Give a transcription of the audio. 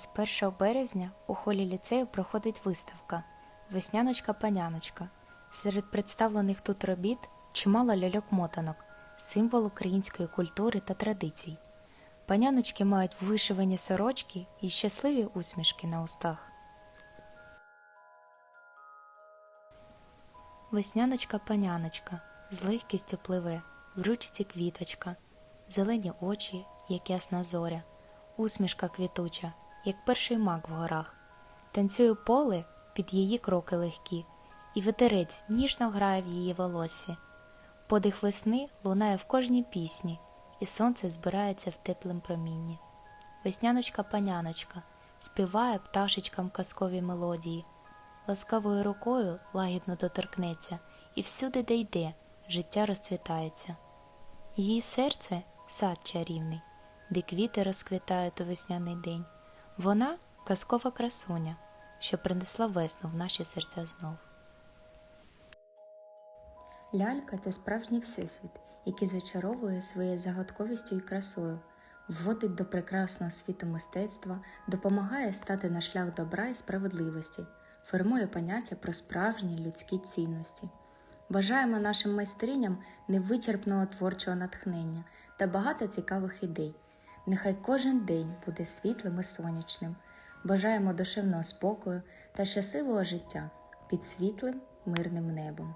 З 1 березня у холі ліцею проходить виставка Весняночка-паняночка. Серед представлених тут робіт чимало ляльок-мотанок, символ української культури та традицій. Паняночки мають вишивані сорочки і щасливі усмішки на устах. Весняночка-паняночка з легкістю пливе, в ручці квіточка, зелені очі, як ясна зоря, усмішка квітуча, як перший мак в горах. Танцює поле під її кроки легкі, і ветерець ніжно грає в її волосі. Подих весни лунає в кожній пісні, і сонце збирається в теплим промінні. Весняночка-паняночка співає пташечкам казкові мелодії, ласкавою рукою лагідно доторкнеться, і всюди, де йде, життя розцвітається. Її серце сад чарівний, де квіти розквітають у весняний день. Вона казкова красуня, що принесла весну в наші серця знов. Лялька це справжній всесвіт, який зачаровує своєю загадковістю і красою, вводить до прекрасного світу мистецтва, допомагає стати на шлях добра і справедливості, формує поняття про справжні людські цінності. Бажаємо нашим майстриням невичерпного творчого натхнення та багато цікавих ідей. Нехай кожен день буде світлим і сонячним. Бажаємо душевного спокою та щасливого життя під світлим мирним небом.